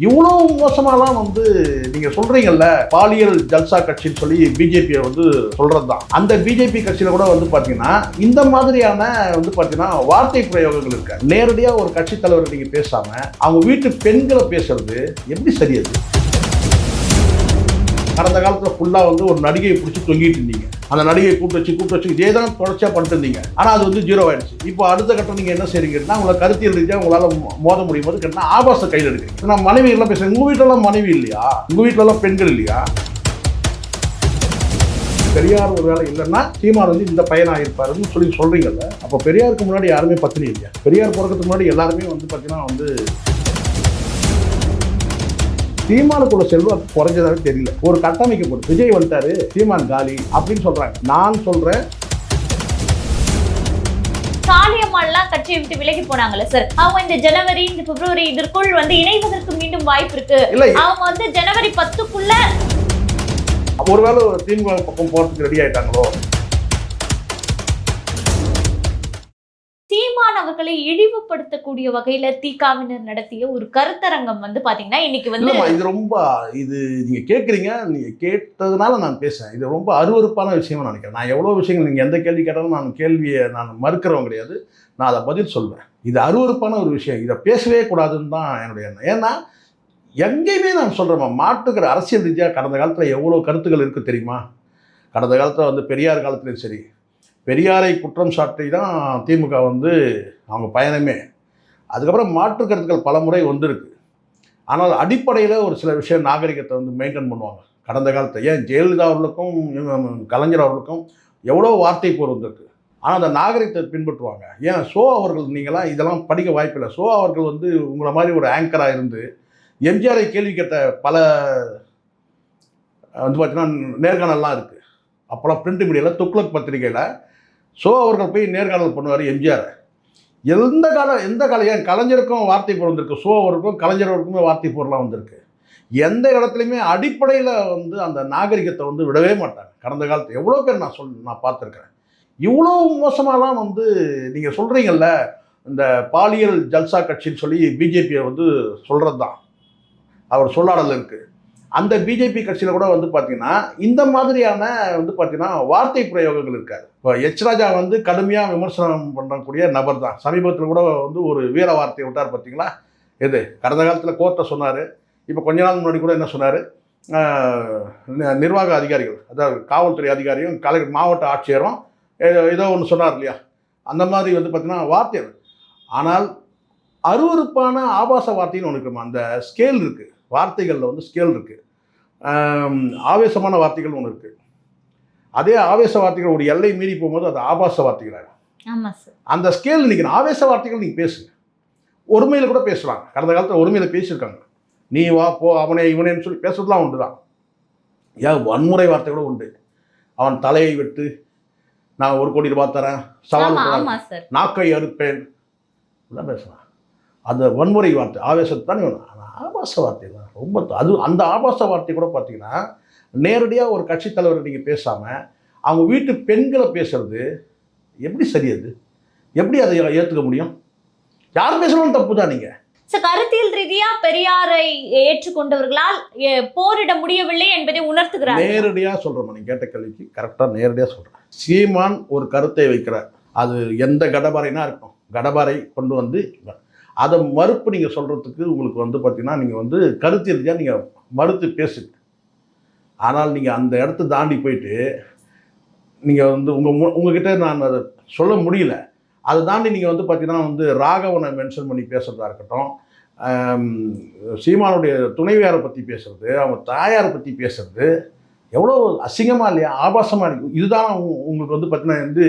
இவ்வளோ மோசமாலாம் வந்து நீங்க சொல்றீங்கல்ல பாலியல் ஜல்சா கட்சின்னு சொல்லி பிஜேபியை வந்து சொல்றதுதான். அந்த பிஜேபி கட்சியில கூட வந்து பாத்தீங்கன்னா இந்த மாதிரியான வந்து பாத்தீங்கன்னா வார்த்தை பிரயோகங்கள் இருக்கு. நேரடியா ஒரு கட்சி தலைவர் நீங்க பேசாம அவங்க வீட்டு பெண்களை பேசுறது எப்படி சரியது கடந்த காலத்தில் ஃபுல்லாக வந்து ஒரு நடிகையை பிடிச்சி தொங்கிட்டு இருந்தீங்க. அந்த நடிகையை கூப்பிட்டு வச்சு கூப்பிட்டு வச்சு இதே தான் தொடர்ச்சியாக பண்ணிட்டு இருந்தீங்க. ஆனால் அது வந்து ஜீரோ ஆயிடுச்சு. இப்போ அடுத்த கட்டம் நீங்கள் என்ன செய்றீங்கன்னா உங்களை கருத்தியல் ரீதியாக உங்களால் மோத முடியும் போது கேட்டால் ஆபாச கையில் எடுக்கிறீங்க. நான் மனைவி எல்லாம் பேசுகிறேன் உங்க வீட்டுல மனைவி இல்லையா? உங்கள் வீட்டிலலாம் பெண்கள் இல்லையா? பெரியார் ஒரு வேலை இல்லைன்னா சீமான் வந்து இந்த பையனாக இருப்பாருன்னு சொல்லி சொல்கிறீங்கல்ல அப்போ பெரியாருக்கு முன்னாடி யாருமே பத்தினி இல்லையா? பெரியார் பிறக்கிறதுக்கு முன்னாடி எல்லாருமே வந்து பார்த்தீங்கன்னா வந்து சீமானுக்குள்ள செல்வம் குறைஞ்சதாவே தெரியல. ஒரு கட்டமைக்கப்படும். விஜய் வந்துட்டாரு சீமான் காலி அப்படின்னு சொல்றாங்க. நான் சொல்றேன். காளியம்மாள்லாம் கட்சியை விட்டு விலகி போனாங்கல்ல சார் அவங்க இந்த ஜனவரி இந்த பிப்ரவரி இதற்குள் வந்து இணைவதற்கு மீண்டும் வாய்ப்பு இருக்கு. அவங்க வந்து ஜனவரி பத்துக்குள்ள ஒருவேளை ஒரு திமுக பக்கம் போறதுக்கு ரெடி ஆயிட்டாங்களோ? சீமான் அவர்களை இழிவுபடுத்தக்கூடிய வகையில தீகாவினர் நடத்திய ஒரு கருத்தரங்கம் வந்து பாத்தீங்கன்னா இன்னைக்கு வந்து இது ரொம்ப இது நீங்க கேட்குறீங்க நீங்க கேட்டதுனால நான் பேசுறேன். இது ரொம்ப அருவருப்பான விஷயமா நினைக்கிறேன். நான் எவ்வளோ விஷயங்கள் நீங்க எந்த கேள்வி கேட்டாலும் நான் கேள்வியை நான் மறுக்கிறவங்க கிடையாது. நான் அதை பதில் சொல்வேன். இது அருவறுப்பான ஒரு விஷயம். இதை பேசவே கூடாதுன்னு தான் என்னுடைய எண்ணம். ஏன்னா எங்கேயுமே நான் சொல்கிறேன் மாட்டுக்கிற அரசியல் ரீதியாக கடந்த காலத்தில் எவ்வளோ கருத்துக்கள் இருக்குது தெரியுமா? கடந்த காலத்தில் வந்து பெரியார் காலத்துலேயும் சரி பெரியாரை குற்றம் சாட்டி தான் திமுக வந்து அவங்க பயணமே. அதுக்கப்புறம் மாற்று கருத்துக்கள் பல முறை வந்திருக்கு. ஆனால் அடிப்படையில் ஒரு சில விஷயம் நாகரிகத்தை வந்து மெயின்டைன் பண்ணுவாங்க. கடந்த காலத்தை ஏன் ஜெயலலிதா அவர்களுக்கும் கலைஞர் அவர்களுக்கும் எவ்வளோ வார்த்தை போர் வந்திருக்கு. ஆனால் அந்த நாகரிகத்தை பின்பற்றுவாங்க. ஏன் சோ அவர்கள் நீங்களாம் இதெல்லாம் படிக்க வாய்ப்பில்லை. சோ அவர்கள் வந்து உங்களை மாதிரி ஒரு ஆங்கராக இருந்து எம்ஜிஆரை கேள்வி கேட்ட பல வந்து பார்த்தீங்கன்னா நேர்காணல்லாம் இருக்குது அப்போல்லாம் பிரிண்ட் மீடியாவில் துக்ளக் பத்திரிகையில் ஸோ அவர்கள் போய் நேர்காணல் பண்ணுவார் எம்ஜிஆர். எந்த காலம் எந்த காலம் ஏன் கலைஞருக்கும் வார்த்தை போர் வந்திருக்கு? சோ அவருக்கும் கலைஞர்களுக்குமே வார்த்தை போர்லாம் வந்திருக்கு. எந்த இடத்துலையுமே அடிப்படையில் வந்து அந்த நாகரிகத்தை வந்து விடவே மாட்டாங்க. கடந்த காலத்து எவ்வளோ பேர் நான் சொல் நான் பார்த்துருக்குறேன். இவ்வளோ மோசமாலாம் வந்து நீங்கள் சொல்கிறீங்கல்ல இந்த பாலியல் ஜல்சா கட்சின்னு சொல்லி பிஜேபியை வந்து சொல்கிறது தான் அவர் சொல்லாடல் இருக்குது அந்த பிஜேபி கட்சியில் கூட வந்து பார்த்தீங்கன்னா இந்த மாதிரியான வந்து பார்த்தீங்கன்னா வார்த்தை பிரயோகங்கள் இருக்காது. இப்போ எச் ராஜா வந்து கடுமையாக விமர்சனம் பண்ணக்கூடிய நபர் தான். சமீபத்தில் கூட வந்து ஒரு வீர வார்த்தை விட்டார் பார்த்தீங்களா எது? கடந்த காலத்தில் கோர்ட்டை சொன்னார். இப்போ கொஞ்ச நாள் முன்னாடி கூட என்ன சொன்னார்? நிர்வாக அதிகாரிகள் அதாவது காவல்துறை அதிகாரியும் கலை மாவட்ட ஆட்சியரும் ஏதோ ஏதோ ஒன்று சொன்னார் இல்லையா? அந்த மாதிரி வந்து பார்த்தீங்கன்னா வார்த்தை ஆனால் அருவருப்பான ஆபாச வார்த்தைன்னு ஒன்று இருக்குமா? அந்த ஸ்கேல் இருக்குது வார்த்தைகளில் வந்து ஸ்கேல் இருக்குது ஆவேசமான வார்த்தைகள் ஒன்று இருக்குது அதே ஆவேச வார்த்தைகள் ஒரு எல்லை மீறி போகும்போது அது ஆபாச வார்த்தைகளாகும் அந்த ஸ்கேல் நிற்கணும் ஆவேச வார்த்தைகள் நீங்கள் பேசுங்க. ஒருமையில் கூட பேசலாம். கடந்த காலத்தில் ஒருமையில் பேசியிருக்காங்க. நீ வா போ அவனே இவனேன்னு சொல்லி பேசுறதுலாம் உண்டு தான் ஏன் வன்முறை வார்த்தை கூட உண்டு. அவன் தலையை வெட்டு நான் ஒரு கோடி ரூபாய் தரேன் சவால் நாக்கை அறுப்பேன். இப்படிலாம் பேசலாம். அந்த வன்முறை வார்த்தை ஆவேசத்தை தானே வேணும் ஆபாச வார்த்தை தான் ரொம்ப அது அந்த ஆபாச வார்த்தை கூட பார்த்தீங்கன்னா நேரடியாக ஒரு கட்சி தலைவர் நீங்கள் பேசாமல் அவங்க வீட்டு பெண்களை பேசுறது எப்படி சரியது எப்படி அதை ஏற்றுக்க முடியும்? யார் பேசணும் தப்பு தான் நீங்கள் சார் கருத்தியல் ரீதியா பெரியாரை ஏற்றுக்கொண்டவர்களால் போரிட முடியவில்லை என்பதை உணர்த்துகிறார் நேரடியாக சொல்கிறோம் நீங்கள் கேட்ட கேள்விக்கு கரெக்டாக நேரடியாக சொல்கிறேன் சீமான் ஒரு கருத்தை வைக்கிறார். அது எந்த கடபாரைனா இருக்கும் கடபாரை கொண்டு வந்து அதை மறுப்பு நீங்கள் சொல்கிறதுக்கு உங்களுக்கு வந்து பார்த்தீங்கன்னா நீங்கள் வந்து கருத்து ரீதியாக நீங்கள் மறுத்து பேசுங்க. ஆனால் நீங்கள் அந்த இடத்த தாண்டி போயிட்டு நீங்கள் வந்து உங்கள் உங்ககிட்ட நான் அதை சொல்ல முடியல. அதை தாண்டி நீங்கள் வந்து பார்த்தீங்கன்னா வந்து ராகவனை மென்ஷன் பண்ணி பேசுகிறதா இருக்கட்டும் சீமானுடைய துணைவியாரை பற்றி பேசுறது அவங்க தாயாரை பற்றி பேசுறது எவ்வளோ அசிங்கமாக இல்லையா? ஆபாசமாக இருக்கு. இதுதான் உங்களுக்கு வந்து பார்த்தீங்கன்னா வந்து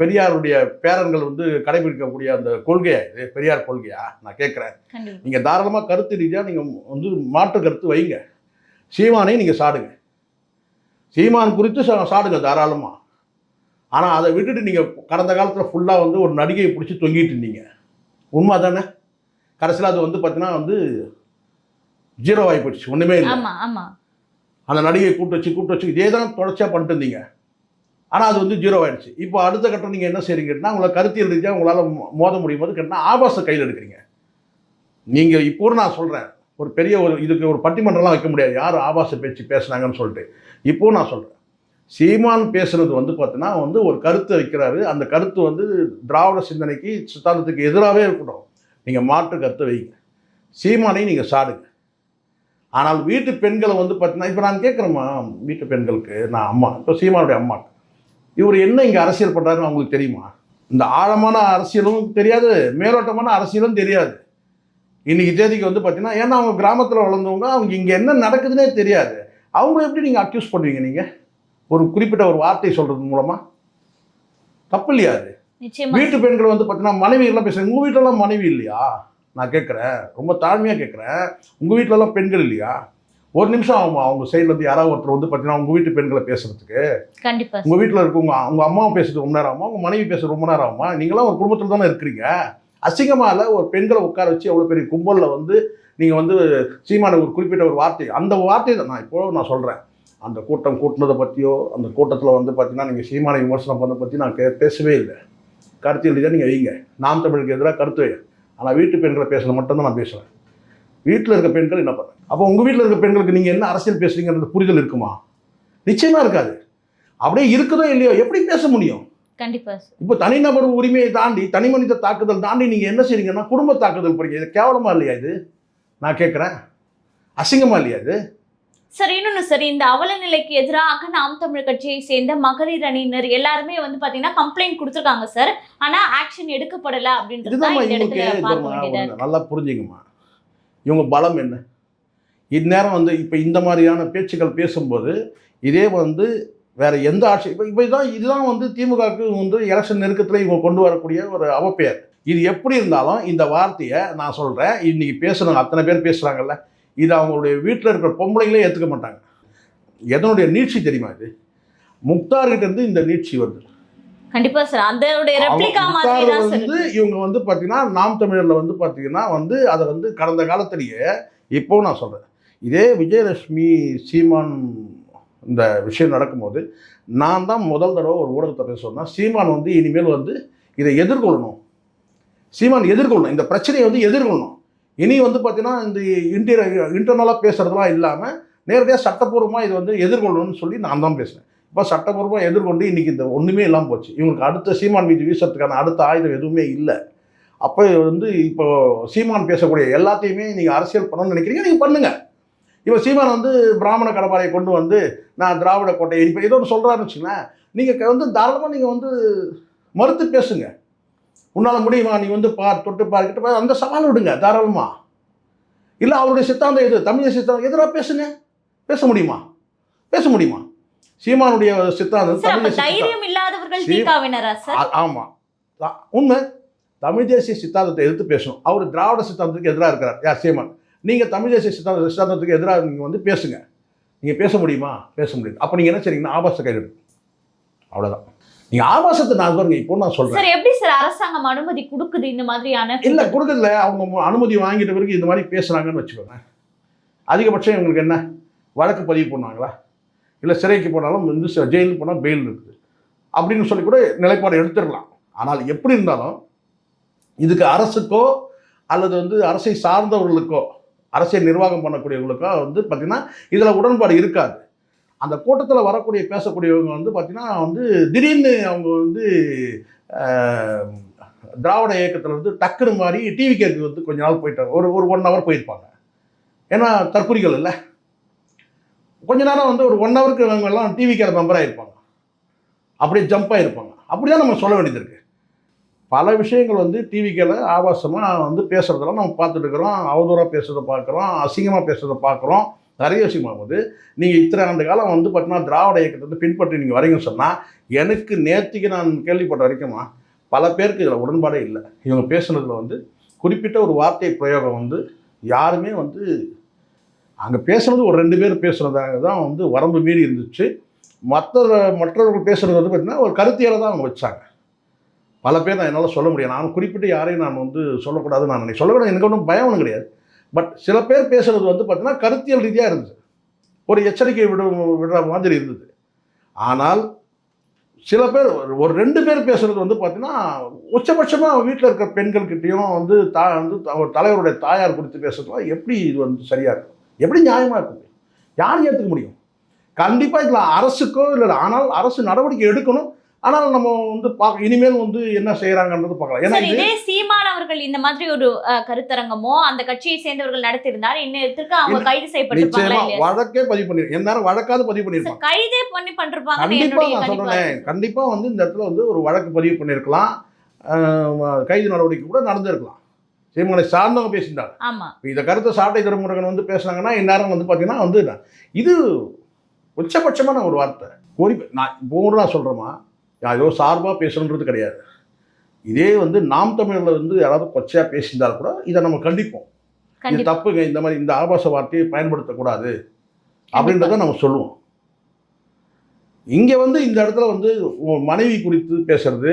பெரியாருடைய பேரன்கள் வந்து கடைபிடிக்கக்கூடிய அந்த கொள்கையா இது? பெரியார் கொள்கையா? நான் கேட்குறேன். நீங்கள் தாராளமாக கருத்து ரீதியாக நீங்கள் வந்து மாற்று கருத்து வைங்க. சீமானை நீங்கள் சாடுங்க. சீமான் குறித்து சாடுங்க தாராளமாக ஆனால் அதை விட்டுட்டு நீங்கள் கடந்த காலத்தில் ஃபுல்லாக வந்து ஒரு நடிகையை பிடிச்சி தொங்கிட்டு இருந்தீங்க. உண்மை தானே கடைசியில் அது வந்து பார்த்தீங்கன்னா வந்து ஜீரோ ஆகி போயிடுச்சு. ஒன்றுமே இல்லை. அந்த நடிகையை கூப்பிட்டு வச்சு கூப்பிட்டு வச்சு இதே தான் தொடர்ச்சியாக பண்ணிட்டு இருந்தீங்க. ஆனால் அது வந்து ஜீரோ ஆயிடுச்சு. இப்போ அடுத்த கட்டம் நீங்கள் என்ன செய்கிறீங்கன்னா உங்களை கருத்தியல் ரீதியாக உங்களால் மோத முடியும் போது கேட்டால் ஆபாச கையில் எடுக்கிறீங்க. நீங்கள் இப்போ நான் சொல்கிறேன் ஒரு பெரிய ஒரு இதுக்கு ஒரு பட்டிமன்றம்லாம் வைக்க முடியாது. யார் ஆபாச பேச்சு பேசுனாங்கன்னு சொல்லிட்டு. இப்போ நான் சொல்கிறேன் சீமான் பேசுறது வந்து பார்த்தீங்கன்னா வந்து ஒரு கருத்தை வைக்கிறாரு. அந்த கருத்து வந்து திராவிட சிந்தனைக்கு சித்தாந்தத்துக்கு எதிராகவே இருக்கட்டும். நீங்கள் மாற்று கருத்தை வைங்க. சீமானையும் நீங்கள் சாடுங்க. ஆனால் வீட்டு பெண்களை வந்து பார்த்தீங்கன்னா இப்போ நான் கேட்குறேம்மா வீட்டு பெண்களுக்கு நான் அம்மா இப்போ சீமானுடைய அம்மா. இவர் என்ன இங்கே அரசியல் பண்ணுறாருன்னு அவங்களுக்கு தெரியுமா? இந்த ஆழமான அரசியலும் தெரியாது மேலோட்டமான அரசியலும் தெரியாது. இன்னைக்கு தேதிக்கு வந்து பார்த்தீங்கன்னா ஏன்னா அவங்க கிராமத்தில் வளர்ந்தவங்க அவங்க இங்கே என்ன நடக்குதுன்னே தெரியாது. அவங்க எப்படி நீங்கள் அக்யூஸ் பண்ணுவீங்க நீங்கள் ஒரு குறிப்பிட்ட ஒரு வார்த்தை சொல்கிறது மூலமாக தப்பு இல்லையா அது? வீட்டு பெண்கள் வந்து பார்த்தீங்கன்னா மனைவி எல்லாம் பேசுறாங்க. உங்கள் வீட்டிலலாம் மனைவி இல்லையா? நான் கேட்குறேன். ரொம்ப தாழ்மையாக கேட்குறேன். உங்கள் வீட்டிலலாம் பெண்கள் இல்லையா? ஒரு நிமிஷம் அவங்க அவங்க சைடில் இருந்து யாராவது ஒருத்தர் வந்து பார்த்தீங்கன்னா உங்கள் வீட்டு பெண்களை பேசுறதுக்கு. கண்டிப்பா உங்கள் வீட்டில் இருக்கவங்க உங்க அம்மாவை பேசுறது ரொம்ப நேரம் ஆகுமா? உங்கள் மனைவி பேசுறது ரொம்ப நேரம் ஆகுமா? நீங்களாம் ஒரு குடும்பத்தில் தானே இருக்கிறீங்க. அசிங்கமாக இல்லை ஒரு பெண்களை உட்கார வச்சு அவ்வளோ பெரிய கும்பலில் வந்து நீங்கள் வந்து சீமான ஒரு குறிப்பிட்ட ஒரு வார்த்தை அந்த வார்த்தையை தான் நான் இப்போ நான் சொல்கிறேன் அந்த கூட்டம் கூட்டினதை பற்றியோ அந்த கூட்டத்தில் வந்து பார்த்தீங்கன்னா நீங்கள் சீமானை விமர்சனம் பண்ணதை பற்றி நான் கே பேசவே இல்லை. கருத்தியல் ரீதியாக நீங்கள் வைங்க. நாம் தமிழுக்கு எதிராக கருத்து வைங்க ஆனால் வீட்டு பெண்களை பேசுறது மட்டும்தான் நான் பேசுகிறேன் வீட்டில் இருக்க பெண்கள் என்ன பண்ணுறேன் அப்போ உங்கள் வீட்டில் இருக்க பெண்களுக்கு நீங்கள் என்ன அரசியல் பேசுறீங்கன்றது புரிதல் இருக்குமா? நிச்சயமாக இருக்காது. அப்படியே இருக்குதோ இல்லையோ எப்படி பேச முடியும்? கண்டிப்பா சார். இப்போ தனிநபர் உரிமையை தாண்டி தனி மனித தாக்குதல் தாண்டி நீங்கள் என்ன செய்றீங்கன்னா குடும்ப தாக்குதல் பண்ணுறீங்க இது கேவலமா இல்லையா இது? நான் கேட்குறேன் அசிங்கமா இல்லையா இது? சார் இன்னொன்னு சார் இந்த அவல நிலைக்கு எதிராக நாம் தமிழ் கட்சியை சேர்ந்த மகளிர் அணியினர் எல்லாருமே வந்து பாத்தீங்கன்னா கம்ப்ளைண்ட் கொடுத்துருக்காங்க சார் ஆனா ஆக்ஷன் எடுக்கப்படல அப்படின்றது நல்லா புரிஞ்சுங்கம்மா. இவங்க பலம் என்ன? இந்நேரம் வந்து இப்போ இந்த மாதிரியான பேச்சுக்கள் பேசும்போது இதே வந்து வேற எந்த ஆட்சி இப்போ இப்போ இதான் இதுதான் வந்து திமுகவுக்கு வந்து எலெக்ஷன் நெருக்கத்தில் இவங்க கொண்டு வரக்கூடிய ஒரு அவப்பெயர். இது எப்படி இருந்தாலும் இந்த வார்த்தையை நான் சொல்கிறேன் இன்னைக்கு பேசுகிறவங்க அத்தனை பேர் பேசுகிறாங்கல்ல இது அவங்களுடைய வீட்டில் இருக்கிற பொம்பளைங்களே ஏற்றுக்க மாட்டாங்க. எதனுடைய நீட்சி தெரியுமா இது? முக்தார்கிட்ட இருந்து இந்த நீட்சி வருது. கண்டிப்பா சார். ரெப்ளிகா மாதிரி தான் வந்து இவங்க வந்து பார்த்தீங்கன்னா நாம் தமிழர்ல வந்து பார்த்தீங்கன்னா வந்து அதை வந்து கடந்த காலத்திலேயே இப்போ நான் சொல்கிறேன் இதே விஜயலட்சுமி சீமான் இந்த விஷயம் நடக்கும்போது நான் தான் முதல் தடவை ஒரு ஊடகத்தை பேச சொன்னேன் சீமான் வந்து இனிமேல் வந்து இதை எதிர்கொள்ளணும். சீமான் எதிர்கொள்ளணும். இந்த பிரச்சனையை வந்து எதிர்கொள்ளணும். இனி வந்து பார்த்தீங்கன்னா இந்த இன்டீரியர் இன்டர்னலாக பேசுகிறதுலாம் இல்லாமல் நேரடியாக சட்டப்பூர்வமாக இது வந்து எதிர்கொள்ளணும்னு சொல்லி நான் தான் பேசினேன் இப்போ சட்டப்பூர்வமாக எதிர்கொண்டு இன்றைக்கி இந்த ஒன்றுமே இல்லாமல் போச்சு. இவங்களுக்கு அடுத்த சீமான் மீது வீசுறதுக்கான அடுத்த ஆயுதம் எதுவுமே இல்லை. அப்போ வந்து இப்போ சீமான் பேசக்கூடிய எல்லாத்தையுமே நீங்கள் அரசியல் பண்ணணும்னு நினைக்கிறீங்க நீங்கள் பண்ணுங்கள் இப்போ சீமான் வந்து பிராமண கடப்பாறையை கொண்டு வந்து நான் திராவிட கோட்டை இப்போ ஏதோ ஒன்று சொல்கிறாருன்னு வச்சுங்களேன் நீங்கள் வந்து தாராளமாக நீங்கள் வந்து மறுத்து பேசுங்கள் உன்னால் முடியுமா? நீ வந்து பார் தொட்டு பார் கிட்ட பார் அந்த சவால் விடுங்க தாராளமாக இல்லை அவருடைய சித்தாந்தம் எது? தமிழ் சித்தாந்தம். எதிராக பேசுங்க. பேச முடியுமா? பேச முடியுமா? சீமானுடைய சித்தாந்தம் தமிழ் தைரியம் இல்லாதவர்கள் சீ- தீகாவினரா சார்? ஆ- ஆமா. ஆ- உண்மை. தமிழ் தேசிய சித்தாந்தத்தை எதிர்த்து பேசணும். அவர் திராவிட சித்தாந்தத்துக்கு எதிராக இருக்கிறார். யார்? சீமான். நீங்கள் தமிழ் தேசிய சித்தாந்த சித்தாந்தத்துக்கு எதிராக நீங்கள் வந்து பேசுங்க. நீங்கள் பேச முடியுமா? பேச முடியாது. அப்போ நீங்கள் என்ன செய்றீங்கன்னா ஆபாச கைது அவ்வளோதான் நீங்கள் ஆபாசத்தை நான் பாருங்க இப்போ நான் சொல்கிறேன் சார் எப்படி சார் அரசாங்கம் அனுமதி கொடுக்குது இந்த மாதிரியான இல்லை கொடுக்கறதுல அவங்க அனுமதி வாங்கிட்ட பிறகு இந்த மாதிரி பேசுகிறாங்கன்னு வச்சுக்கோங்க. அதிகபட்சம் இவங்களுக்கு என்ன? வழக்கு பதிவு பண்ணாங்களா இல்லை சிறைக்கு போனாலும் வந்து ஜெயிலுக்கு போனால் பெயில் இருக்குது. அப்படின்னு சொல்லி கூட நிலைப்பாடு எடுத்துடலாம். ஆனால் எப்படி இருந்தாலும் இதுக்கு அரசுக்கோ அல்லது வந்து அரசை சார்ந்தவர்களுக்கோ அரசியல் நிர்வாகம் பண்ணக்கூடியவங்களுக்கோ வந்து பார்த்திங்கன்னா இதில் உடன்பாடு இருக்காது. அந்த கூட்டத்தில் வரக்கூடிய பேசக்கூடியவங்க வந்து பார்த்திங்கன்னா வந்து திடீர்னு அவங்க வந்து திராவிட இயக்கத்தில் வந்து டக்குனு மாதிரி டிவி கேக்கு வந்து கொஞ்ச நாள் போயிட்டாங்க. ஒரு ஒரு ஒன் ஹவர் போயிருப்பாங்க. ஏன்னா தற்குறிகள் இல்லை. கொஞ்ச நேரம் வந்து ஒரு ஒன் ஹவருக்கு அவங்கெல்லாம் டிவி கேர் மெம்பராக இருப்பாங்க. அப்படியே ஜம்ப் ஆகிருப்பாங்க அப்படி தான் நம்ம சொல்ல வேண்டியது இருக்குது பல விஷயங்கள் வந்து டிவிக்கில் ஆபாசமாக வந்து பேசுகிறதெல்லாம் நம்ம பார்த்துட்டு இருக்கிறோம். அவதூறாக பேசுகிறத பார்க்குறோம். அசிங்கமாக பேசுகிறத பார்க்குறோம். நிறைய விஷயம் வந்து நீங்கள் இத்தனை ஆண்டு காலம் வந்து பார்த்தீங்கன்னா திராவிட இயக்கத்தை வந்து பின்பற்றி நீங்கள் வரீங்கன்னு சொன்னால் எனக்கு நேற்றுக்கு நான் கேள்விப்பட்ட வரைக்குமா பல பேருக்கு இதில் உடன்பாடே இல்லை. இவங்க பேசுனதில் வந்து குறிப்பிட்ட ஒரு வார்த்தை பிரயோகம் வந்து யாருமே வந்து அங்கே பேசுனது ஒரு ரெண்டு பேர் பேசுனதாக தான் வந்து வரம்பு மீறி இருந்துச்சு. மற்ற மற்றவர்கள் பேசுகிறது வந்து பார்த்திங்கன்னா ஒரு கருத்தியலை தான் அவங்க வச்சாங்க. பல பேர் நான் என்னால் சொல்ல முடியாது நான் குறிப்பிட்டு யாரையும் நான் வந்து சொல்லக்கூடாதுன்னு நான் நினைக்கிறேன் சொல்லக்கூடாது எனக்கு ஒன்றும் பயம் ஒன்றும் கிடையாது. பட் சில பேர் பேசுகிறது வந்து பார்த்தீங்கன்னா கருத்தியல் ரீதியாக இருந்துச்சு ஒரு எச்சரிக்கை விட விடுற மாதிரி இருந்தது. ஆனால் சில பேர் ஒரு- ஒரு ரெண்டு பேர் பேசுகிறது வந்து பார்த்தீங்கன்னா உச்சபட்சமாக வீட்டில் இருக்கிற பெண்கள்கிட்டையும் வந்து தா வந்து த- ஒரு தலைவருடைய தாயார் குறித்து பேசுறதுலாம் எப்படி இது வந்து சரியாக இருக்கும்? எப்படி நியாயமாக இருக்கும்? யார் ஏற்றுக்க முடியும்? கண்டிப்பாக இதில் அரசுக்கோ இல்லை ஆனால் அரசு நடவடிக்கை எடுக்கணும். ஆனால் நம்ம வந்து பார்க்க இனிமேல் வந்து என்ன செய்கிறாங்கன்றது பார்க்கலாம். ஏன்னா இது இதே சீமான் அவர்கள் இந்த மாதிரி ஒரு கருத்தரங்கமோ அந்த கட்சியை சேர்ந்தவர்கள் நடத்தியிருந்தால் இன்னத்திற்கு அவங்க கைது இல்லையா? வழக்கே பதிவு பண்ணி எந்நேரம் வழக்காவது பதிவு பண்ணியிருப்பாங்க சார், கைதே பண்ணி பண்ணிருப்பாங்கன்னு கண்டிப்பா நான் சொல்றேன். கண்டிப்பா வந்து இந்த இடத்துல வந்து ஒரு வழக்கு பதிவு பண்ணியிருக்கலாம் ஆஹ் கைது நடவடிக்கை கூட நடந்திருக்கலாம். சீமானை சார்ந்தவங்க பேசியிருந்தாங்க. ஆமா. இப்போ இந்த கருத்தை சாட்டை திருமுருகன் வந்து பேசுனாங்கன்னா இந்நேரம் வந்து பார்த்தீங்கன்னா வந்து இது உச்சபட்சமான ஒரு வார்த்தை. கோரி நான் இப்போ நான் சொல்கிறேமா ஏதோ சார்பாக பேசணுன்றது கிடையாது. இதே வந்து நாம் தமிழில் வந்து யாராவது கொச்சையாக பேசியிருந்தால் கூட இதை நம்ம கண்டிப்போம். இது தப்புங்க இந்த மாதிரி இந்த ஆபாச வார்த்தையை பயன்படுத்தக்கூடாது அப்படின்றத நம்ம சொல்லுவோம். இங்கே வந்து இந்த இடத்துல வந்து மனைவி குறித்து பேசுறது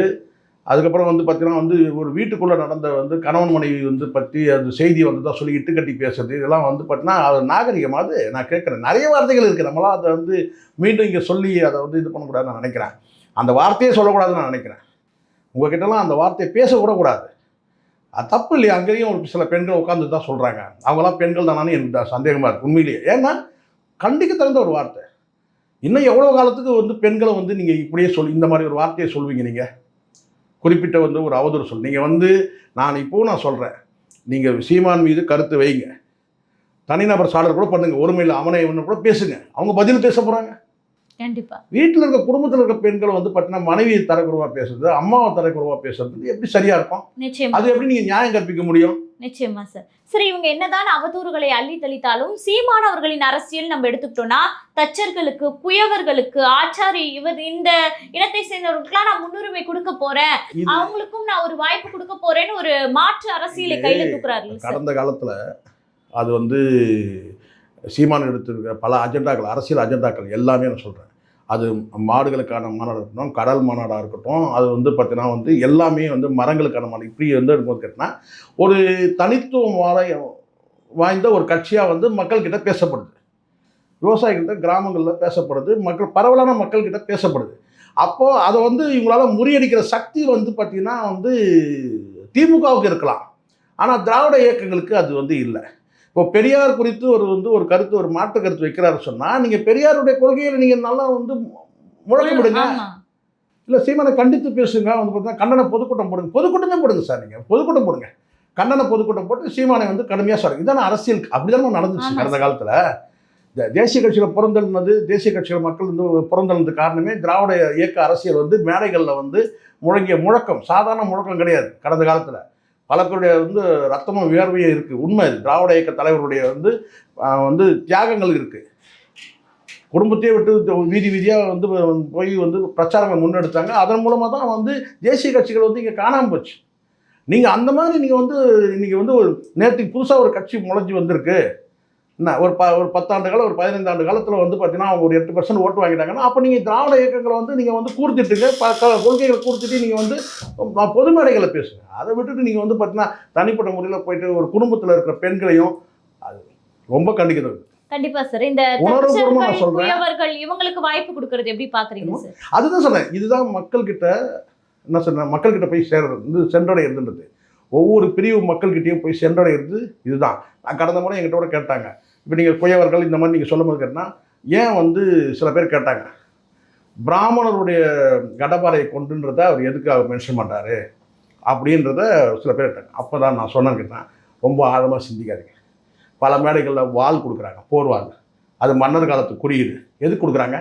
அதுக்கப்புறம் வந்து பார்த்தீங்கன்னா வந்து ஒரு வீட்டுக்குள்ளே நடந்த வந்து கணவன் மனைவி வந்து பற்றி அந்த செய்தி வந்து தான் சொல்லி இட்டு கட்டி பேசுறது இதெல்லாம் வந்து பார்த்தீங்கன்னா அது நாகரிகமாவது நான் கேட்குறேன் நிறைய வார்த்தைகள் இருக்குது நம்மளாம் அதை வந்து மீண்டும் இங்கே சொல்லி அதை வந்து இது பண்ணக்கூடாதுன்னு நான் நினைக்கிறேன். அந்த வார்த்தையே சொல்லக்கூடாதுன்னு நான் நினைக்கிறேன். உங்ககிட்டலாம் அந்த வார்த்தையை பேசக்கூட கூடாது அது தப்பு இல்லையா? அங்கேயும் ஒரு சில பெண்கள் உட்காந்து தான் சொல்கிறாங்க அவங்களாம் பெண்கள் தானான்னு எனக்கு சந்தேகமாக இருக்குது உண்மையிலேயே. ஏன்னா கண்டிக்க தகுந்த ஒரு வார்த்தை. இன்னும் எவ்வளோ காலத்துக்கு வந்து பெண்களை வந்து நீங்கள் இப்படியே சொல் இந்த மாதிரி ஒரு வார்த்தையை சொல்வீங்க நீங்கள் குறிப்பிட்ட வந்து ஒரு அவதூறு சொல். நீங்கள் வந்து நான் இப்போவும் நான் சொல்கிறேன் நீங்கள் சீமான் மீது கருத்து வைங்க. தனிநபர் சாடல் கூட பண்ணுங்கள் ஒருமையில் அவனை இவனை கூட பேசுங்க. அவங்க பதில் பேச போகிறாங்க கண்டிப்பா. வீட்டில் இருக்க குடும்பத்தில் இருக்க பெண்கள் வந்து பார்த்தீங்கன்னா மனைவியை தரக்குறவா பேசுறது அம்மாவை தரக்குறவா பேசுறது எப்படி சரியா இருக்கும்? நிச்சயமா. அது எப்படி நீங்கள் நியாயம் கற்பிக்க முடியும்? நிச்சயமா சார். சரி இவங்க என்னதான் அவதூறுகளை அள்ளி தெளித்தாலும் சீமான் அவர்களின் அரசியல் நம்ம எடுத்துக்கிட்டோம்னா தச்சர்களுக்கு குயவர்களுக்கு ஆச்சாரி இவர் இந்த இனத்தை சேர்ந்தவர்களுக்கெல்லாம் நான் முன்னுரிமை கொடுக்க போறேன். அவங்களுக்கும் நான் ஒரு வாய்ப்பு கொடுக்க போறேன்னு ஒரு மாற்று அரசியலை கையில தூக்குறாரு கடந்த காலத்தில் அது வந்து சீமான் எடுத்திருக்கிற பல அஜெண்டாக்கள் அரசியல் அஜெண்டாக்கள் எல்லாமே நான் சொல்கிறேன் அது மாடுகளுக்கான மாநாடாக இருக்கட்டும் கடல் மாநாடாக இருக்கட்டும் அது வந்து பார்த்தீங்கன்னா வந்து எல்லாமே வந்து மரங்களுக்கான மாநாடு இப்படி வந்து இருக்கும்போது கேட்டினா ஒரு தனித்துவம் வாழ வாய்ந்த ஒரு கட்சியாக வந்து மக்கள்கிட்ட பேசப்படுது. விவசாயிகள்கிட்ட கிராமங்களில் பேசப்படுது மக்கள் பரவலான மக்கள்கிட்ட பேசப்படுது. அப்போது அதை வந்து இவங்களால முறியடிக்கிற சக்தி வந்து பார்த்திங்கன்னா வந்து திமுகவுக்கு இருக்கலாம். ஆனால் திராவிட இயக்கங்களுக்கு அது வந்து இல்லை. இப்போ பெரியார் குறித்து ஒரு வந்து ஒரு கருத்து ஒரு மாற்று கருத்து வைக்கிறாரு சொன்னால் நீங்கள் பெரியாருடைய கொள்கையில் நீங்கள் நல்லா வந்து முழக்கமிடுங்க இல்லை சீமானை கண்டித்து பேசுங்க. வந்து பார்த்தீங்கன்னா கண்டன பொதுக்கூட்டம் போடுங்க. பொதுக்கூட்டமே போடுங்க சார் நீங்கள் பொதுக்கூட்டம் போடுங்க. கண்டன பொதுக்கூட்டம் போட்டு சீமானை வந்து கடுமையாக சொல்லுங்க இதான அரசியல் அப்படிதான் நடந்துச்சு கடந்த. காலத்தில். தேசிய கட்சியில் பிறந்தது தேசிய கட்சிகள் மக்கள் வந்து பிறந்தது காரணமே திராவிட இயக்க அரசியல் வந்து மேடைகளில் வந்து முழங்கிய முழக்கம். சாதாரண முழக்கம் கிடையாது கடந்த காலத்தில். பல பேருடைய வந்து ரத்தமும் வியர்வையும் இருக்குது உண்மை இது. திராவிட இயக்க தலைவருடைய வந்து வந்து தியாகங்கள் இருக்குது குடும்பத்தையே விட்டு வீதி வீதியாக வந்து போய் வந்து பிரச்சாரங்கள் முன்னெடுத்தாங்க. அதன் மூலமாக தான் வந்து தேசிய கட்சிகள் வந்து இங்கே காணாமல் போச்சு. நீங்கள் அந்த மாதிரி நீங்கள் வந்து இன்றைக்கி வந்து ஒரு நேற்றுக்கு புதுசாக ஒரு கட்சி முளைஞ்சி வந்திருக்கு. என்ன ஒரு ப ஒரு பத்தாண்டு காலம் ஒரு பதினைந்து ஆண்டு காலத்தில் வந்து பார்த்தீங்கன்னா அவங்க ஒரு எட்டு பர்சன்ட் ஓட்டு வாங்கிட்டாங்கன்னா அப்போ நீங்கள் திராவிட இயக்கங்களை வந்து நீங்கள் வந்து கூர்த்திட்டுங்க கொள்கைகளை கூர்த்திட்டு நீங்கள் வந்து ம- பொது மேடைகளை பேசுங்க. அதை விட்டுட்டு நீங்கள் வந்து பார்த்தீங்கன்னா தனிப்பட்ட முறையில் போயிட்டு ஒரு குடும்பத்தில் இருக்கிற பெண்களையும் அது ரொம்ப கண்டிக்கிறது. கண்டிப்பா சார் இந்த இவங்களுக்கு வாய்ப்பு கொடுக்கறது எப்படி பாக்குறீங்க சார் அதுதான் சொன்னேன். இதுதான் மக்கள்கிட்ட என்ன சொன்னேன்? மக்கள்கிட்ட போய் சேர்றது வந்து சென்றடைகிறதுன்றது ஒவ்வொரு பிரிவு மக்கள்கிட்டயும் போய் சென்றடைகிறது இதுதான். நான் கடந்த முறை என்கிட்ட கூட கேட்டாங்க. இப்போ நீங்கள் குயவர்கள் இந்த மாதிரி நீங்கள் சொல்லும் போது கேட்டால் ஏன் வந்து சில பேர் கேட்டாங்க பிராமணருடைய கடப்பாறையை கொண்டுன்றத அவர் எதுக்கு அவர் மென்ஷன் பண்ணுறாரு அப்படின்றத சில பேர் கேட்டாங்க. அப்போ தான் நான் சொன்னேன்னு கேட்டேன். ரொம்ப ஆழமாக சிந்திக்காதீங்க. பல மேடைகளில் வாள் கொடுக்குறாங்க போர்வாள் அது மன்னர் காலத்து குறியீடு. எதுக்கு கொடுக்குறாங்க?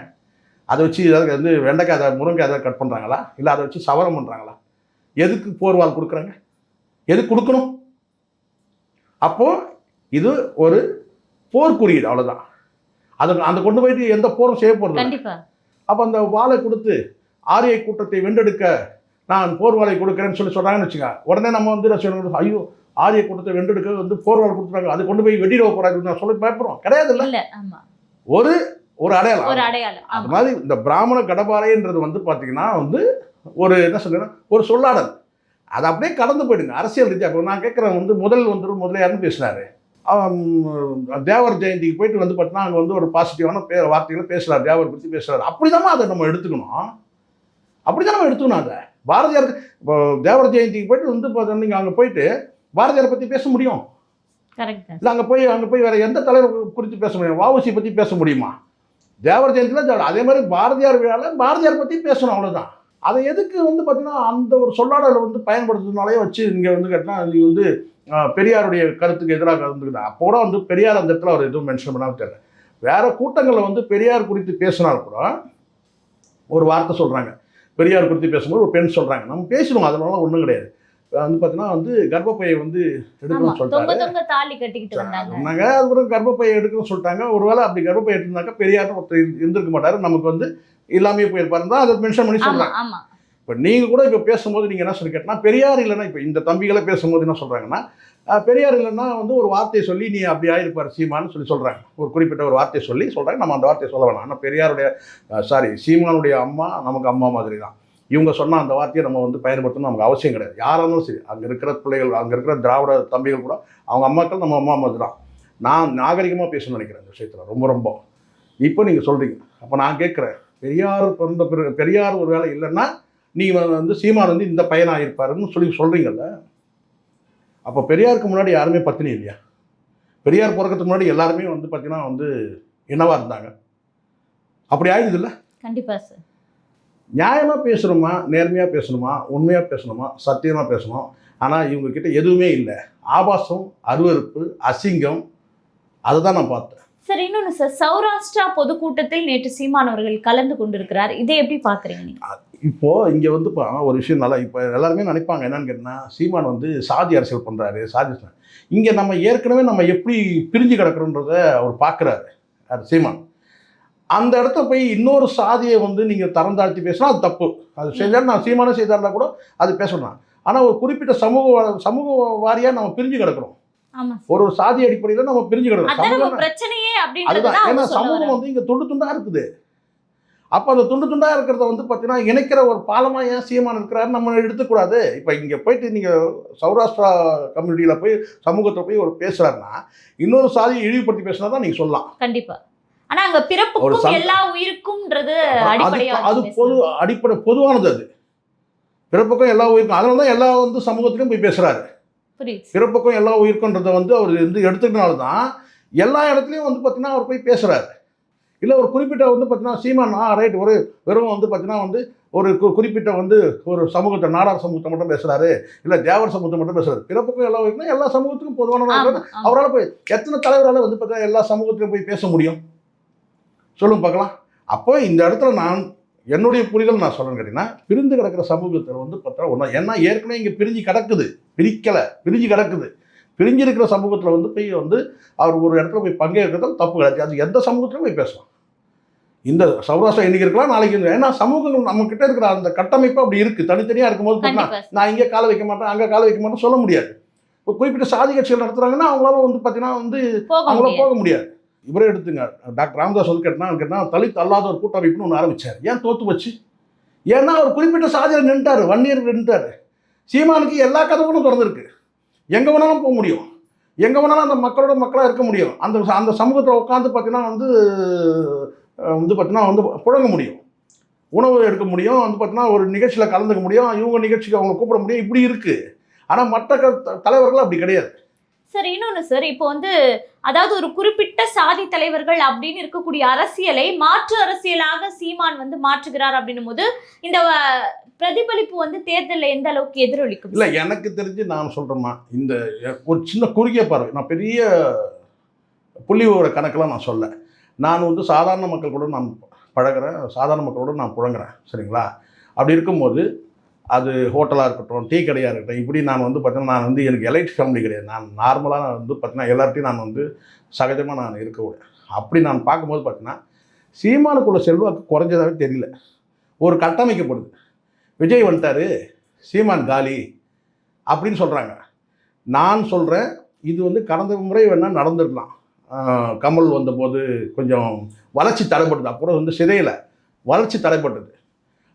அதை வச்சு ஏதாவது வந்து வெண்டைக்காய் அதை முருங்கை ஏதாவது கட் பண்ணுறாங்களா இல்லை அதை வச்சு சவரம் பண்ணுறாங்களா எதுக்கு போர்வால் கொடுக்குறாங்க? எதுக்கு கொடுக்கணும்? அப்போது இது ஒரு போர் குறியீடு அவ்வளோதான் அது அந்த கொண்டு போயிட்டு எந்த போரும் செய்ய போகிறது அப்போ அந்த வாளை கொடுத்து ஆரிய கூட்டத்தை வென்றெடுக்க நான் போர்வாளை கொடுக்குறேன்னு சொல்லி சொல்கிறாங்கன்னு வச்சுக்க உடனே நம்ம வந்து என்ன சொல்லணும் ஐயோ ஆரிய கூட்டத்தை வென்றெடுக்க வந்து போர்வாள் கொடுத்துறாங்க அது கொண்டு போய் வெட்டிட போகிறாங்க நான் சொல்லி பயப்படுறோம். கிடையாது இல்லை. ஒரு ஒரு அடையாளம். அது மாதிரி இந்த பிராமண கடப்பாறைன்றது வந்து பார்த்தீங்கன்னா வந்து ஒரு என்ன சொல்றேன்னா ஒரு சொல்லாடல். அது அப்படியே கடந்து போயிடுங்க. அரசியல் ரீதியாக நான் கேட்குறேன் வந்து முதல் வந்து முதலியார்னு பேசினாரு அவன் தேவர் ஜெயந்திக்கு போயிட்டு வந்து பார்த்தீங்கன்னா அங்கே வந்து ஒரு பாசிட்டிவான பே வார்த்தைகளை பேசுகிறார் தேவர் பற்றி பேசுகிறார் அப்படிதாம்மா அதை நம்ம எடுத்துக்கணும். அப்படி தான் நம்ம எடுத்துக்கணும் அதை. பாரதியார் இப்போ தேவர ஜெயந்திக்கு போயிட்டு வந்து நீங்கள் அங்கே போயிட்டு பாரதியாரை பற்றி பேச முடியும். தான் இல்லை அங்கே போய் அங்கே போய் வேற எந்த தலைவர் குறித்து பேச முடியும்? வாவுசி பற்றி பேச முடியுமா? தேவர ஜெயந்தியில் அதே மாதிரி பாரதியார் விழாவில் பாரதியார் பற்றி பேசணும் அவ்வளவுதான். அதை எதுக்கு வந்து பார்த்தீங்கன்னா அந்த ஒரு சொல்லாடலை வந்து பயன்படுத்துறதுனாலே வச்சு இங்கே வந்து கேட்டினா நீ வந்து பெரியாருடைய கருத்துக்கு எதிராக இருந்துக்குது அப்போ கூட வந்து பெரியார் அந்த இடத்துல அவர் எதுவும் மென்ஷன் பண்ணாமல் தெரியல வேறு கூட்டங்களில் வந்து பெரியார் குறித்து பேசினால் கூட ஒரு வார்த்தை சொல்கிறாங்க பெரியார் குறித்து பேசும்போது ஒரு பெண் சொல்கிறாங்க நம்ம பேசிடுவோம். அதனால ஒன்றும் கிடையாது. வந்து பார்த்தீங்கன்னா வந்து கர்ப்பப்பையை வந்து எடுக்கணும்னு சொன்னாங்க. அதுக்கப்புறம் கர்ப்பப்பையை எடுக்கணும்னு சொல்லிட்டாங்க. ஒருவேளை அப்படி கர்ப்பப்பை எடுத்திருந்தாக்கா பெரியார் ஒருத்தர் இரு- இருந்திருக்க மாட்டாரு. நமக்கு வந்து இல்லாமே போயிருப்பாரு தான் அதை மென்ஷன் பண்ணி ஆமா இப்போ நீங்க கூட இப்போ பேசும்போது நீங்க என்ன சொல்லி கேட்டா பெரியார் இல்லைன்னா இப்போ இந்த தம்பிகளை பேசும்போது என்ன சொல்றாங்கன்னா அஹ், பெரியார் இல்லைன்னா வந்து ஒரு வார்த்தையை சொல்லி நீ அப்படி ஆயிருப்பார் சீமான்னு சொல்லி சொல்றாங்க. ஒரு குறிப்பிட்ட ஒரு வார்த்தையை சொல்லி சொல்றாங்க. நம்ம அந்த வார்த்தையை சொல்ல வேணாம். ஆனால் பெரியாருடைய சாரி சீமானுடைய அம்மா நமக்கு அம்மா மாதிரி தான் இவங்க சொன்ன அந்த வார்த்தையை நம்ம வந்து பயன்படுத்தணும் நமக்கு அவசியம் கிடையாது. யாராலும் சரி அங்கே இருக்கிற பிள்ளைகள் அங்கே இருக்கிற திராவிட தம்பிகள் கூட அவங்க அம்மாக்கள் நம்ம அம்மா அம்மா தான். நான் நாகரிகமாக பேசணும்னு நினைக்கிறேன் இந்த விஷயத்தில் ரொம்ப ரொம்ப. இப்போ நீங்கள் சொல்கிறீங்க அப்போ நான் கேட்குறேன் பெரியார் பிறந்த பிறகு பெரியார் ஒரு வேலை இல்லைன்னா நீங்கள் வந்து சீமான் வந்து இந்த பையனாக இருப்பாருன்னு சொல்லி சொல்கிறீங்கல்ல அப்போ பெரியாருக்கு முன்னாடி யாருமே பத்தினி இல்லையா? பெரியார் பிறக்கிறதுக்கு முன்னாடி எல்லாருமே வந்து பார்த்தீங்கன்னா வந்து என்னவாக இருந்தாங்க? அப்படி ஆயிடுது இல்லை? கண்டிப்பாக சார் நியாயமாக பேசணுமா நேர்மையாக பேசணுமா உண்மையாக பேசணுமா சத்தியமாக பேசணும்? ஆனால் இவங்க கிட்ட எதுவுமே இல்லை. ஆபாசம் அருவருப்பு அசிங்கம் அதுதான் நான் பார்த்தேன். சார் இன்னொன்னு சார் சௌராஷ்டிரா பொதுக்கூட்டத்தில் நேற்று சீமான் அவர்கள் கலந்து கொண்டிருக்கிறார். இதை எப்படி பாக்குறீங்க நீங்க? இப்போ இங்கே வந்து ஒரு விஷயம் நல்லா இப்போ எல்லாருமே நினைப்பாங்க என்னன்னு கேட்டிங்கன்னா சீமான் வந்து சாதி அரசியல் பண்ணுறாரு சாதி இங்கே நம்ம ஏற்கனவே நம்ம எப்படி பிரிஞ்சு கிடக்குறோன்றத அவர் பார்க்குறாரு அது சீமான். அந்த இடத்த போய் இன்னொரு சாதியை வந்து நீங்கள் தரம் தாழ்த்தி பேசினா அது தப்பு. அது செஞ்சால் நான் சீமானே செய்தாருந்தா கூட அது பேசணும் ஆனால் ஒரு குறிப்பிட்ட சமூக சமூக வாரியாக நம்ம பிரிஞ்சு கிடக்குறோம். ஒரு ஒரு சாதி அடிப்படையில் நம்ம பிரிஞ்சு கிடக்குறோம். அதுதான். ஏன்னா சமூகம். வந்து இங்கே துண்டு துண்டா இருக்குது. அப்போ அந்த துண்டு துண்டா இருக்கிறத வந்து பார்த்தீங்கன்னா இணைக்கிற ஒரு பாலமா ஏன் சீமான் இருக்கிறாரு நம்ம எடுத்துக்கூடாது இப்போ இங்கே போயிட்டு நீங்கள் சௌராஷ்டிரா கம்யூனிட்டியில் போய் சமூகத்தை போய் ஒரு பேசுறாருன்னா இன்னொரு சாதியை இழிவுபடுத்தி பேசினா தான் நீங்கள் சொல்லலாம். கண்டிப்பா. ஆனா அங்க பிறப்புக்கும் எல்லா உயிருக்கும்ன்றது அடிப்படையா அது பொது. அடிப்படை பொதுவானது அது பிறப்புக்கும் எல்லா உயிருக்கும் அதனால தான் எல்லா வந்து சமூகத்திலையும் போய் பேசுறாரு. பிறப்புக்கும் எல்லா உயிருக்குன்றதை வந்து அவர் வந்து எடுத்துக்கினால தான் எல்லா இடத்துலையும் வந்து பார்த்தீங்கன்னா அவர் போய் பேசுகிறாரு இல்லை ஒரு குறிப்பிட்ட வந்து பார்த்தீங்கன்னா சீமான் ஆ ரைட் ஒரு வெறும் வந்து பார்த்தீங்கன்னா வந்து ஒரு குறிப்பிட்ட வந்து ஒரு சமூகத்தை நாடார் சமூகத்தை மட்டும் பேசுகிறாரு இல்லை தேவர் சமூகத்தை மட்டும் பேசுகிறாரு பிறப்புக்கும் எல்லா எல்லா சமூகத்துக்கும் பொதுவான. அவரால் போய் எத்தனை தலைவரால் வந்து பார்த்தீங்கன்னா எல்லா சமூகத்திலும் போய் பேச முடியும் சொல்லுங்க பார்க்கலாம். அப்போ இந்த இடத்துல நான் என்னுடைய புரிதல் நான் சொல்றேன்னு கேட்டீங்கன்னா பிரிந்து கிடக்கிற சமூகத்தில் வந்து பார்த்தா ஒன்றா ஏன்னா ஏற்கனவே இங்கே பிரிஞ்சு கிடக்குது பிரிக்கலை பிரிஞ்சு கிடக்குது. பிரிஞ்சு இருக்கிற சமூகத்தில் வந்து போய் வந்து அவர் ஒரு இடத்துல போய் பங்கேற்கிறது தப்பு கிடையாது. அது எந்த சமூகத்திலும் போய் பேசலாம். இந்த சௌராஷ்டிரா இன்னைக்கு இருக்கலாம் நாளைக்கு இருக்கலாம். ஏன்னா சமூகங்கள் நம்ம கிட்ட இருக்கிற அந்த கட்டமைப்பு அப்படி இருக்கு. தனித்தனியாக இருக்கும்போது பார்த்தீங்கன்னா. நான் இங்கே காலை வைக்க மாட்டேன் அங்கே காலை வைக்க மாட்டேன் சொல்ல முடியாது. இப்போ குறிப்பிட்ட சாதி கட்சிகள் நடத்துறாங்கன்னா அவங்களால வந்து பார்த்தீங்கன்னா வந்து போக அவங்கள முடியாது. போக முடியாது. இவரே எடுத்துங்க. டாக்டர் ராமதாஸ் வந்து கேட்டால் கேட்டால் தலித் அல்லாத ஒரு கூட்டமைப்புன்னு ஒன்று ஆரம்பித்தார் ஏன் தோத்து வச்சு ஏன்னா அவர் குறிப்பிட்ட சாதியில் நின்ட்டாரு வன்னியர் நின்ட்டாரு. சீமானுக்கு எல்லா கதவுகளும் திறந்துருக்கு. எங்கே வேணாலும் போக முடியும். எங்கே வேணாலும் அந்த மக்களோட மக்களாக இருக்க முடியும். அந்த அந்த சமூகத்தில் உட்காந்து பார்த்தீங்கன்னா வந்து வந்து பார்த்தீங்கன்னா வந்து புழங்க முடியும். உணவு எடுக்க முடியும். வந்து பார்த்தீங்கன்னா ஒரு நிகழ்ச்சியில் கலந்துக்க முடியும். இவங்க நிகழ்ச்சிக்கு அவங்க கூப்பிட முடியும். இப்படி இருக்குது ஆனால் மற்ற க- தலைவர்கள் அப்படி கிடையாது. சார் இன்னொன்னு சார் இப்போ வந்து அதாவது ஒரு குறிப்பிட்ட சாதி தலைவர்கள் அப்படின்னு இருக்கக்கூடிய அரசியலை மாற்று அரசியலாக சீமான் வந்து மாற்றுகிறார் அப்படின்னும் போது இந்த பிரதிபலிப்பு வந்து தேர்தலில் எந்த அளவுக்கு எதிரொலிக்கும் இல்லை எனக்கு தெரிஞ்சு நான் சொல்கிறேம்மா இந்த ஒரு சின்ன குறுகிய பார்வை நான் பெரிய புள்ளி விவர கணக்கெல்லாம் நான் சொல்ல. நான் வந்து சாதாரண மக்கள் கூட நான் பழகுறேன் சாதாரண மக்களோட நான் புழங்குறேன் சரிங்களா? அப்படி இருக்கும்போது அது ஹோட்டலாக இருக்கட்டும் டீ கடையாக இருக்கட்டும் இப்படி நான் வந்து பார்த்தீங்கன்னா நான் வந்து எனக்கு எலைட் ஃபேமிலி கிடையாது. நான் நார்மலாக நான் வந்து பார்த்தீங்கன்னா எல்லார்ட்டையும் நான் வந்து சகஜமாக நான் இருக்க அப்படி நான் பார்க்கும்போது பார்த்தீங்கன்னா சீமானுக்குள்ள செல்வாக்கு குறைஞ்சதாகவே தெரியல. ஒரு கட்டமைக்கப்படுது. விஜய் வந்துட்டாரு சீமான் காலி அப்படின்னு சொல்கிறாங்க நான் சொல்கிறேன் இது வந்து கடந்த முறை வேணால் நடந்துருக்கலாம். கமல் வந்தபோது கொஞ்சம் வளர்ச்சி தடைப்பட்டது அப்புறம் வந்து சிறையில் வளர்ச்சி தடைப்பட்டது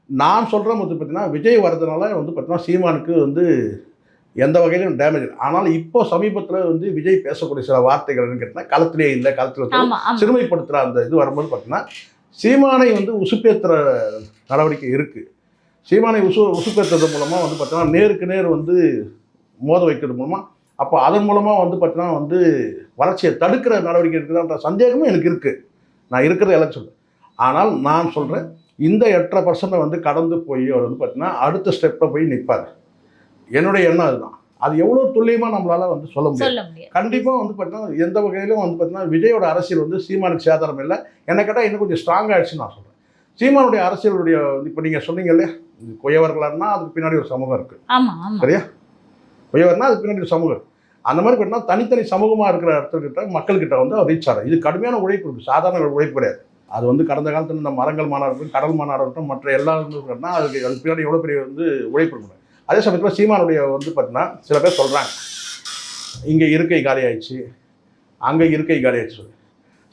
நான் சொல்கிறேன் வந்து பார்த்தீங்கன்னா விஜய் வர்றதுனால வந்து பார்த்தீங்கன்னா சீமானுக்கு வந்து எந்த வகையிலும் டேமேஜ் இல்லை. ஆனால் இப்போ சமீபத்தில் வந்து விஜய் பேசக்கூடிய சில வார்த்தைகள் என்னன்னு கேட்டிங்கன்னா களத்திலே இல்லை களத்தில் சிறுமைப்படுத்துகிற அந்த இது வரும்போது பார்த்தீங்கன்னா சீமானை வந்து உசுப்பேத்துற நடவடிக்கை இருக்குது சீமானை உசு உசுப்பேற்றுறது மூலமாக வந்து பார்த்தீங்கன்னா நேருக்கு நேர் வந்து மோத வைக்கிறது மூலமாக அப்போ அதன் மூலமாக வந்து பார்த்தீங்கன்னா வந்து வளர்ச்சியை தடுக்கிற நடவடிக்கை இருக்குதான்ற சந்தேகமும் எனக்கு இருக்குது நான் இருக்கிறத எல்லாம் சொல்றேன். ஆனால் நான் சொல்கிறேன் இந்த எட்டரை பர்சன்ட்டை வந்து கடந்து போய் அவர் வந்து பார்த்தீங்கன்னா அடுத்த ஸ்டெப்பில் போய் நிற்பார் என்னுடைய எண்ணம் அதுதான். அது எவ்வளோ துல்லியமாக நம்மளால வந்து சொல்ல முடியும் கண்டிப்பாக வந்து பார்த்தீங்கன்னா எந்த வகையிலும் வந்து பார்த்தீங்கன்னா விஜயோட அரசியல் வந்து சீமானுக்கு சேதாரம் இல்லை. என்ன கேட்டால் இன்னும் கொஞ்சம் ஸ்ட்ராங் ஆயிடுச்சுன்னு நான் சொல்கிறேன் சீமானுடைய அரசியலுடைய இப்போ நீங்கள் சொன்னீங்க இல்லையா குயவர்களான்னா அதுக்கு பின்னாடி ஒரு சமூகம் இருக்குது சரியா? குயவர்னா அதுக்கு பின்னாடி ஒரு சமூகம். அந்த மாதிரி பார்த்தீங்கன்னா தனித்தனி சமூகமாக இருக்கிற இடத்துக்கிட்ட மக்கள்கிட்ட வந்து அவர் ரீச் ஆகும் இது கடுமையான உழைப்பு இருக்கு சாதாரண உழைப்பு கிடையாது. அது வந்து கடந்த காலத்தில் இந்த மரங்கள் மாநாடு இருக்கட்டும், கடல் மாநாடு இருக்கட்டும் மற்ற எல்லா இருக்கட்டும் அதுக்கு அதுக்கு பின்னாடி எவ்வளோ பெரிய வந்து உழைப்பு இருக்கணும் அதே சமயத்தில் சீமானுடைய வந்து பார்த்தீங்கன்னா சில பேர் சொல்கிறாங்க இங்கே இருக்கை காலி ஆயிடுச்சு அங்கே இருக்கை காலி ஆயிடுச்சு சொல்லி.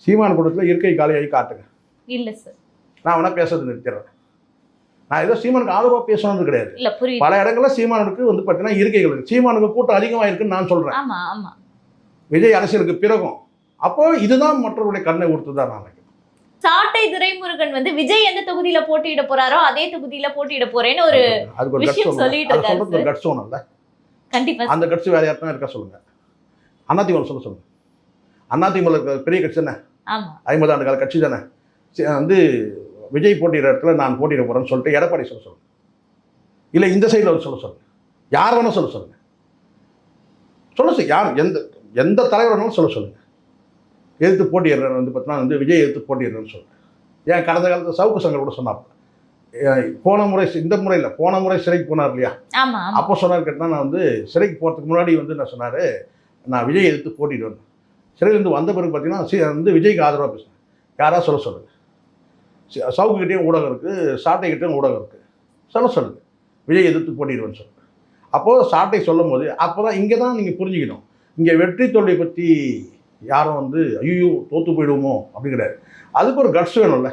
சீமான் கூட்டத்தில் இருக்கை காலியாகி காட்டுங்க. இல்ல சார் நான் வேணால் பேசுறது நிறுத்திடுறேன். நான் ஏதோ சீமானுக்கு ஆதரவாக பேசணும்னு கிடையாது. பல இடங்கள்ல சீமானுக்கு வந்து பார்த்தீங்கன்னா இருக்கைகள் இருக்கு. சீமானுக்கு கூட்டம் அதிகமாக இருக்குன்னு நான் சொல்கிறேன் விஜய் அரசியலுக்கு பிறகும். அப்போ இதுதான் மற்றவருடைய கண்ணை கொடுத்துதான் நான் நினைக்கிறேன். சாட்டை துரைமுருகன் வந்து விஜய் எந்த தொகுதியில போட்டியிட போறாரோ அதே தொகுதியில போட்டியிட போறேன்னு ஒரு விஷயம் சொல்லிட்டு இருக்காரு கட்ஸ் கண்டிப்பா அந்த கட்சி வேற யாருன்னா இருக்கா சொல்லுங்க. அதிமுக சொல்ல சொல்லுங்க. அதிமுக பெரிய கட்சி தானே? ஐம்பது ஆண்டு கால கட்சி தானே? வந்து விஜய் போட்டியிட இடத்துல நான் போட்டியிட போறேன்னு சொல்லிட்டு எடப்பாடி சொல்ல சொல்லுங்க. இல்லை இந்த சைடில் சொல்ல சொல்லுங்க. யார் வேணா சொல்ல சொல்லுங்க. சொல்ல சொல்லு யார் எந்த எந்த தலைவர் வேணாலும் சொல்ல சொல்லுங்க. எதிர்த்து போட்டியிடுறேன் வந்து பார்த்தீங்கன்னா வந்து விஜய் எதிர்த்து போட்டியிடுறேன்னு சொல்லுங்க ஏன் கடந்த காலத்தில் சவுக்கு சங்கர் கூட சொன்னாப்ப போன முறை இந்த முறை இல்லை போன முறை சிறைக்கு போனார் இல்லையா? அப்போ சொன்னார் கேட்டால் நான் வந்து சிறைக்கு போகிறதுக்கு முன்னாடி வந்து என்ன சொன்னார் நான் விஜய் எதிர்த்து போட்டிடுவேன் சிறையிலேருந்து வந்த பிறகு பார்த்தீங்கன்னா சி- வந்து விஜய்க்கு ஆதரவாக பேசுனேன். யாராக சொல்ல சொல்லுங்க. சி- சவுக்குக்கிட்டேயும் ஊடகம் இருக்குது சாட்டைக்கிட்டேயும் ஊடகம் இருக்குது சொல்ல சொல்லுங்க. விஜய் எதிர்த்து போட்டிடுவேன்னு சொல்லுங்க. அப்போது சாட்டை சொல்லும் போது அப்போ தான் இங்கே தான் நீங்கள் புரிஞ்சுக்கணும். இங்கே வெற்றி தோல்வியை பற்றி யாரும் வந்து ஐயோ தோற்று போயிடுவோமோ அப்படி கிடையாது அதுக்கு ஒரு கட்ஸ் வேணும்ல.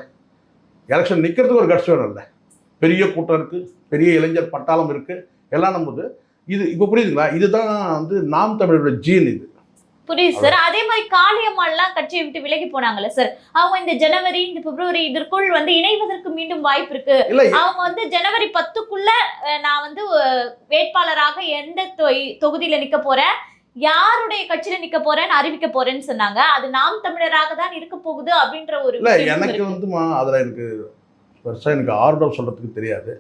எலெக்ஷன் நிற்கிறதுக்கு ஒரு கட்ஸ் வேணும்ல. பெரிய கூட்டம் இருக்குது பெரிய இளைஞர் பட்டாளம் இருக்குது எல்லாம் நம்புது. இது இப்போ புரியுதுங்களா? இதுதான் வந்து நாம் தமிழோட ஜீன் இது. புரியுது சார் அதே மாதிரி காளியம்மாள்லாம் கட்சியை விட்டு விலகி போனாங்கல்ல சார் அவங்க இந்த ஜனவரி இந்த பிப்ரவரி இதற்குள் வந்து இணைவதற்கு மீண்டும் வாய்ப்பு இருக்கு. அவங்க வந்து ஜனவரி பத்துக்குள்ள நான் வந்து வேட்பாளராக எந்த தொகுதியில நிக்க போறேன்? யாருடைய கட்சியில நிக்க போறேன்னு அறிவிக்க போறேன்னு சொன்னாங்க. அது நாம் தமிழராக தான் இருக்க போகுது அப்படின்ற ஒரு இல்லை எனக்கு. வந்துமா அதில் எனக்கு பெருசாக எனக்கு ஆர்டர் சொல்கிறதுக்கு தெரியாது.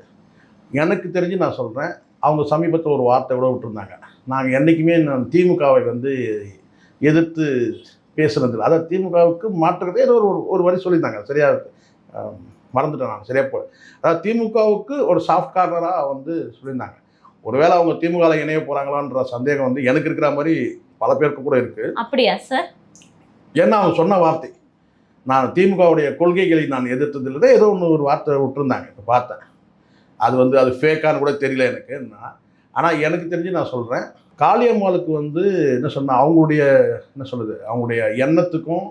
எனக்கு தெரிஞ்சு நான் சொல்கிறேன் அவங்க சமீபத்தில் ஒரு வார்த்தை கூட விட்டுருந்தாங்க. நாங்கள் என்றைக்குமே நான் திமுகவை வந்து எதிர்த்து பேசுனதில்லை. அதாவது திமுகவுக்கு மாற்றுறதே ஏதோ ஒரு ஒரு வரி சொல்லியிருந்தாங்க. சரியா ஆம், மறந்துட்டேன் நான். சரியா போ அதாவது திமுகவுக்கு ஒரு சாஃப்ட் கார்னராக வந்து சொல்லியிருந்தாங்க. ஒருவேளை அவங்க திமுகவில் இணைய போகிறாங்களான்ற சந்தேகம் வந்து எனக்கு இருக்கிற மாதிரி பல பேருக்கு கூட இருக்குது அப்படியா சார்? ஏன்னா அவங்க சொன்ன வார்த்தை. நான் திமுகவுடைய கொள்கைகளை நான் எதிர்த்ததில் தான் ஏதோ ஒன்று ஒரு வார்த்தை விட்டுருந்தாங்க இப்போ பார்த்தேன். அது வந்து அது ஃபேக்கான்னு கூட தெரியல எனக்கு. நான் ஆனால் எனக்கு தெரிஞ்சு நான் சொல்கிறேன் காளியம்மாளுக்கு வந்து என்ன சொன்ன அவங்களுடைய என்ன சொல்லுது அவங்களுடைய எண்ணத்துக்கும்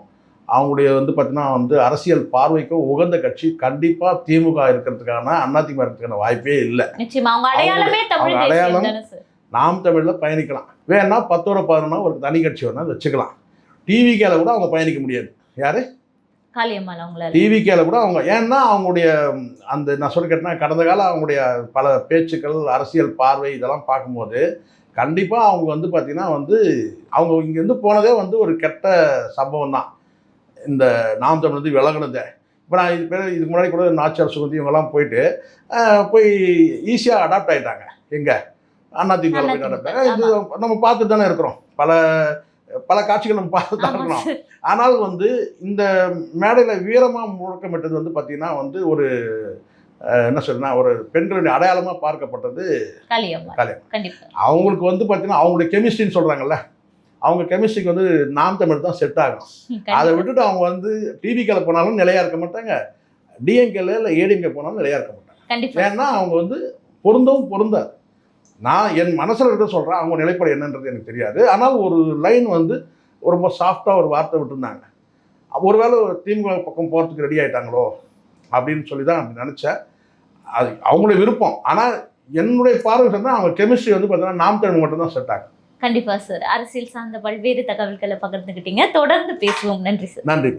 அவங்களுடைய வந்து பார்த்தீங்கன்னா வந்து அரசியல் பார்வைக்கும் உகந்த கட்சி கண்டிப்பாக திமுக இருக்கிறதுக்கான அதிமுக இருக்கிறதுக்கான வாய்ப்பே இல்லை. அவங்க அடையாளமே நாம் தமிழில் பயணிக்கலாம். வேணா பத்தோட பதினொன்னா ஒரு தனி கட்சி வேணால் வச்சுக்கலாம். டிவிக்கேல கூட அவங்க பயணிக்க முடியாது. யார்? டிவிக்கேல கூட அவங்க ஏன்னா அவங்களுடைய அந்த நான் சொல்ல கேட்டேன்னா கடந்த காலம் அவங்களுடைய பல பேச்சுக்கள் அரசியல் பார்வை இதெல்லாம் பார்க்கும்போது கண்டிப்பாக அவங்க வந்து பார்த்திங்கன்னா வந்து அவங்க இங்கேருந்து போனதே வந்து ஒரு கெட்ட சம்பவம் தான் இந்த நாம் தமிழ் வந்து விலகுனதே இப்போ நான் இது பேர் இதுக்கு முன்னாடி கூட நாச்சியார் சுகந்தி இவங்கெல்லாம் போயிட்டு போய் ஈஸியாக அடாப்ட் ஆயிட்டாங்க. எங்கே? அதிமுக போய் அடாப்ட் இது நம்ம பார்த்துட்டு தானே இருக்கிறோம். பல பல காட்சிகள் நம்ம பார்த்து தான் இருக்கிறோம். ஆனால் வந்து இந்த மேடையில் வீரமாக முழக்கமிட்டது வந்து பார்த்தீங்கன்னா வந்து ஒரு என்ன சொல்றேன்னா ஒரு பெண்களுடைய அடையாளமாக பார்க்கப்பட்டது. கண்டிப்பா. அவங்களுக்கு வந்து பார்த்தீங்கன்னா அவங்களுடைய கெமிஸ்ட்ரின்னு சொல்கிறாங்கல்ல அவங்க கெமிஸ்ட்ரிக்கு வந்து நாம் தமிழ் தான் செட் ஆகும். அதை. விட்டுட்டு அவங்க வந்து டிவிக்கில் போனாலும் நிலையாக இருக்க மாட்டாங்க. டிஎம்கேல இல்லை ஏடிஎம்கே போனாலும் நிலையாக இருக்க மாட்டாங்க. ஏன்னா அவங்க வந்து பொருந்தவும் பொருந்தாது. நான் என் மனசில் இருக்க சொல்கிறேன் அவங்க நிலைப்பாடு என்னன்றது எனக்கு தெரியாது. ஆனால் ஒரு லைன் வந்து ரொம்ப சாஃப்டாக ஒரு வார்த்தை விட்டுருந்தாங்க. ஒருவேளை திமுக பக்கம் போகிறதுக்கு ரெடி ஆயிட்டாங்களோ அப்படின்னு சொல்லி தான் அப்படி நினச்சேன். அது அவங்களுடைய விருப்பம். ஆனால் என்னுடைய பார்வை சொன்னால் அவங்க கெமிஸ்ட்ரி வந்து பார்த்தீங்கன்னா நாம் தமிழ் மட்டும் தான் செட் ஆகும் கண்டிப்பா சார் அரசியல் சார்ந்த பல்வேறு தகவல்களை பகிர்ந்துக்கிட்டீங்க தொடர்ந்து பேசுவோம். நன்றி சார் நன்றி.